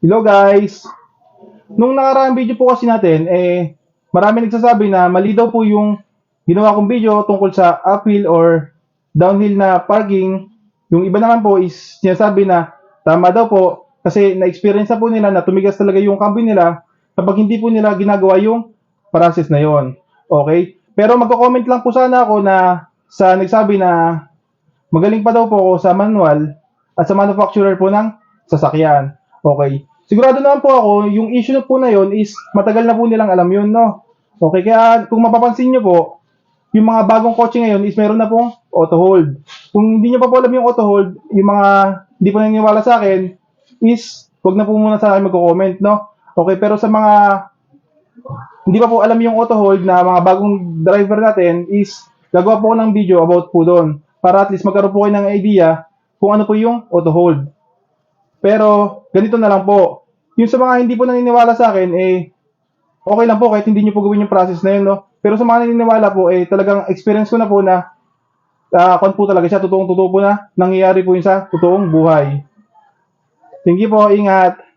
Hello guys! Nung nakaraang video po kasi natin, eh, marami nagsasabi na mali daw po yung ginawa kong video tungkol sa uphill or downhill na parking. Yung iba naman po is sinasabi na tama daw po kasi na-experience na po nila na tumigas talaga yung cambio nila kapag hindi po nila ginagawa yung process na yon. Okay? Pero magko-comment lang po sana ako na sa nagsabi na magaling pa daw po ako sa manual at sa manufacturer po ng sasakyan. Okay. Sigurado naman po ako, yung issue na po na yon is matagal na po nilang alam yun, no? Okay, kaya kung mapapansin nyo po, yung mga bagong kotse ngayon is meron na pong auto hold. Kung hindi nyo pa po alam yung auto hold, yung mga hindi pa naniniwala sa akin, is wag na po muna sa akin magko-comment, no? Okay, pero sa mga hindi pa po alam yung auto hold na mga bagong driver natin is gagawa po ng video about po doon para at least magkaroon po kayo ng idea kung ano po yung auto hold. Pero ganito na lang po. Yung sa mga hindi po naniniwala sa akin eh okay lang po kahit hindi niyo po gawin yung process na yun, no? Pero sa mga naniniwala po eh talagang experience ko na po na uh, po talaga siya, totoong totoo po na nangyayari po yun sa totoong buhay. Thank you po, ingat.